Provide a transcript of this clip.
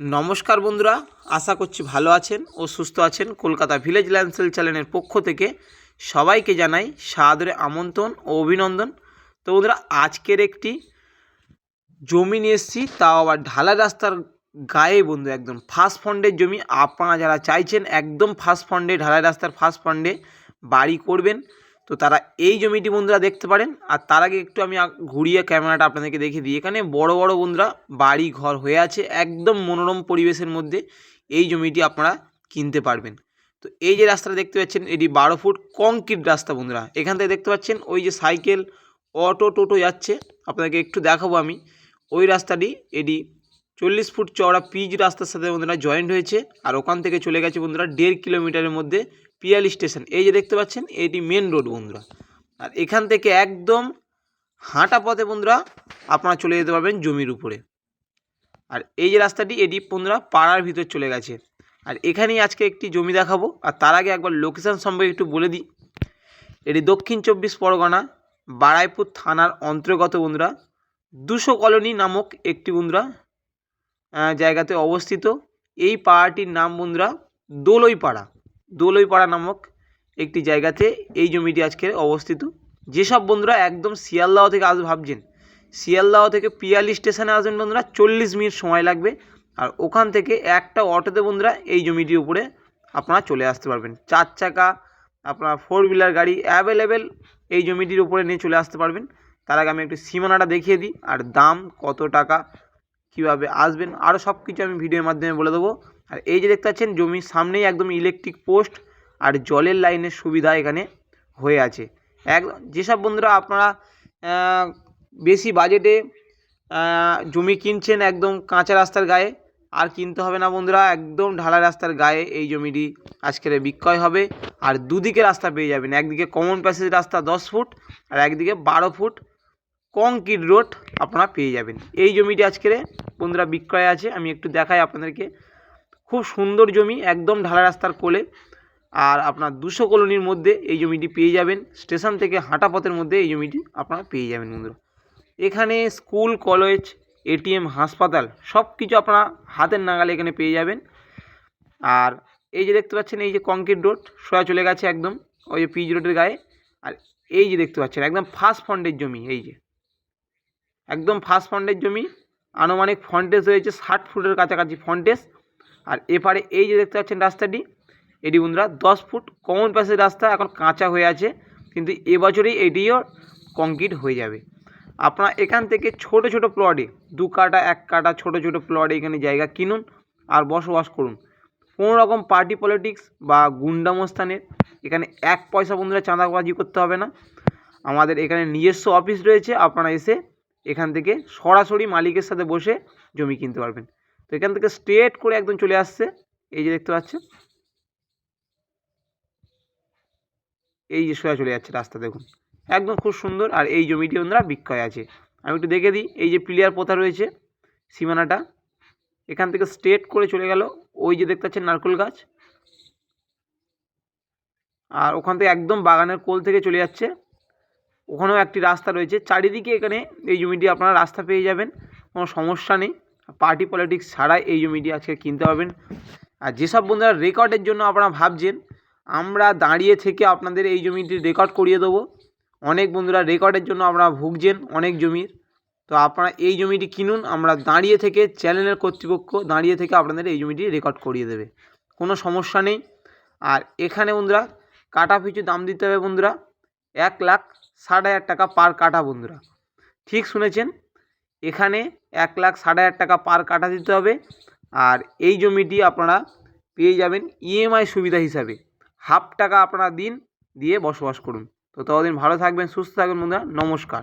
নমস্কার বন্ধুরা, আশা করছি ভালো আছেন ও সুস্থ আছেন কলকাতা ভিলেজ ল্যান্ডসেল চ্যানেলের পক্ষ থেকে সবাইকে জানাই সাদরে আমন্ত্রণ ও অভিনন্দন। তো বন্ধুরা, আজকের একটি জমি নিয়ে এসেছি, তাও আবার ঢালা রাস্তার গায়ে বন্ধু একদম ফার্স্ট ফন্ডের জমি। আপনারা যারা চাইছেন একদম ফার্স্ট ফন্ডে ঢালা রাস্তার ফার্স্ট ফন্ডে বাড়ি করবেন। তো তারা এই জমিটি বন্ধুরা দেখতে পারেন। আর তার আগে একটু আমি ঘুরিয়ে ক্যামেরাটা আপনাদেরকে দেখিয়ে দিই। এখানে বড় বড় বন্ধুরা বাড়ি ঘর হয়ে আছে একদম মনোরম পরিবেশের মধ্যে এই জমিটি আপনারা কিনতে পারবেন। তো এই যে রাস্তাটা দেখতে পাচ্ছেন, এটি বারো ফুট কংক্রিট রাস্তা বন্ধুরা। এখান থেকে দেখতে পাচ্ছেন, ওই যে সাইকেল, অটো, টোটো যাচ্ছে। আপনাদেরকে একটু দেখাবো আমি। ওই রাস্তাটি, এটি চল্লিশ ফুট চওড়া পিচ রাস্তার সাথে বন্ধুরা জয়েন্ট হয়েছে। আর ওখান থেকে চলে গেছে বন্ধুরা দেড় কিলোমিটারের মধ্যে পিয়ালি স্টেশন। এই যে দেখতে পাচ্ছেন, এটি মেন রোড বন্ধুরা। আর এখান থেকে একদম হাঁটা পথে বন্ধুরা আপনারা চলে যেতে পারবেন জমির উপরে। আর এই যে রাস্তাটি, এটি বন্ধুরা পাড়ার ভিতর চলে গেছে। আর এখানেই আজকে একটি জমি দেখাবো। আর তার আগে একবার লোকেশান সম্পর্কে একটু বলে দিই। এটি দক্ষিণ চব্বিশ পরগনা, বারাইপুর থানার অন্তর্গত বন্ধুরা। দুশো কলোনি নামক একটি বন্ধুরা জায়গাতে অবস্থিত। এই পাড়াটির নাম বন্ধুরা দোলইপাড়া। দোলইপাড়া নামক একটি জায়গাতে এই জমিটি আজকে অবস্থিত। যেসব বন্ধুরা একদম শিয়ালদাহ থেকে আস ভাবছেন, শিয়ালদাহ থেকে পিয়ালি স্টেশনে আসবেন বন্ধুরা, চল্লিশ মিনিট সময় লাগবে। আর ওখান থেকে একটা অটোতে বন্ধুরা এই জমিটির উপরে আপনারা চলে আসতে পারবেন। চার চাকা, আপনার ফোর হুইলার গাড়ি অ্যাভেলেবেল এই জমিটির উপরে নিয়ে চলে আসতে পারবেন। তার আগে আমি একটু সীমানাটা দেখিয়ে দিই, আর দাম কত টাকা, কীভাবে আসবেন, আরও সব কিছু আমি ভিডিওর মাধ্যমে বলে দেবো। আর এই যে দেখতে পাচ্ছেন, জমির সামনেই একদম ইলেকট্রিক পোস্ট আর জলের লাইনের সুবিধা এখানে হয়ে আছে। এক, যেসব বন্ধুরা আপনারা বেশি বাজেটে জমি কিনছেন একদম কাঁচা রাস্তার গায়ে, আর কিনতে হবে না বন্ধুরা, একদম ঢালা রাস্তার গায়ে এই জমিটি আজকের বিক্রয় হবে। আর দুদিকে রাস্তা পেয়ে যাবেন, একদিকে কমন প্যাসেজ রাস্তা দশ ফুট, আর একদিকে বারো ফুট কংক্রিট রোড আপনারা পেয়ে যাবেন। এই জমিটি আজকের বন্ধুরা বিক্রয় আছে, আমি একটু দেখাই আপনাদেরকে। খুব সুন্দর জমি, একদম ঢালা রাস্তার কোলে। আর আপনার দুশো কলোনির মধ্যে এই জমিটি পেয়ে যাবেন। স্টেশন থেকে হাঁটা পথের মধ্যে এই জমিটি আপনারা পেয়ে যাবেন বন্ধুরা। এখানে স্কুল, কলেজ, এটিএম, হাসপাতাল সব কিছু আপনারা হাতের নাগালে এখানে পেয়ে যাবেন। আর এই যে দেখতে পাচ্ছেন, এই যে কংক্রিট রোড সোয়া চলে গেছে একদম, ওই যে পিচ রোডের গায়ে। আর এই যে দেখতে পাচ্ছেন, একদম ফার্স্ট ফন্ডের জমি, এই যে। একদম ফার্স্ট ফন্ডের জমি, আনুমানিক ফন্টেজ রয়েছে ষাট ফুটের কাছাকাছি ফন্টেজ। আর এপারে এই যে দেখতে পাচ্ছেন রাস্তাটি, এটি বন্ধুরা দশ ফুট কমন প্যাসেজ রাস্তা, এখন কাঁচা হয়ে আছে, কিন্তু এবছরেই এটিও কংক্রিট হয়ে যাবে। আপনারা এখান থেকে ছোট ছোট প্লটে দু কাটা, এক কাটা ছোট ছোট প্লটে এখানে জায়গা কিনুন আর বসবাস করুন। কোনো রকম পার্টি পলিটিক্স বা গুন্ডামস্থানের এখানে এক পয়সা বন্ধুরা চাঁদাবাজি করতে হবে না। আমাদের এখানে নিজস্ব অফিস রয়েছে, আপনারা এসে এখান থেকে সরাসরি মালিকের সাথে বসে জমি কিনতে পারবেন। তো এখান থেকে স্ট্রেট করে একদম চলে আসছে। এই যে দেখতে পাচ্ছেন। এই যে সোজা চলে যাচ্ছে রাস্তা, দেখুন। একদম খুব সুন্দর। আর এই জমিটি বন্ধুরা বিক্রয় আছে। আমি একটু দেখে দিই। এই যে প্লেয়ার পোতা রয়েছে, সীমানাটা। এখান থেকে স্ট্রেট করে চলে গেল। ওই যে দেখতে পাচ্ছেন নারকেল গাছ। আর ওখান থেকে একদম বাগানের কোল থেকে চলে যাচ্ছে। ওখানেও একটি রাস্তা রয়েছে। চারিদিকে এখানে এই জমিটি আপনারা রাস্তা পেয়ে যাবেন। কোনো সমস্যা নেই। পার্টি পলিটিক্স ছাড়াই এই জমিটি আজকে কিনতে পারবেন। আর যেসব বন্ধুরা রেকর্ডের জন্য আপনারা ভাবছেন, আমরা দাঁড়িয়ে থেকে আপনাদের এই জমিটি রেকর্ড করিয়ে দেবো। অনেক বন্ধুরা রেকর্ডের জন্য আপনারা ভুগছেন অনেক জমির। তো আপনারা এই জমিটি কিনুন, আমরা দাঁড়িয়ে থেকে চ্যানেলের কর্তৃপক্ষ দাঁড়িয়ে থেকে আপনাদের এই জমিটি রেকর্ড করিয়ে দেবে। কোনো সমস্যা নেই। আর এখানে বন্ধুরা, কাটা পিছু দাম দিতে হবে বন্ধুরা। এক লাখ ষাট হাজার টাকা পার কাটা বন্ধুরা। ঠিক শুনেছেন? এখানে এক লাখ ষাট হাজার টাকা পার কাটা দিতে হবে। আর এই জমিটি আপনারা পেয়ে যাবেন ইএমআই সুবিধা হিসাবে। হাফ টাকা আপনারা দিন, দিয়ে বসবাস করুন। তো ততদিন ভালো থাকবেন, সুস্থ থাকবেন বন্ধুরা। নমস্কার।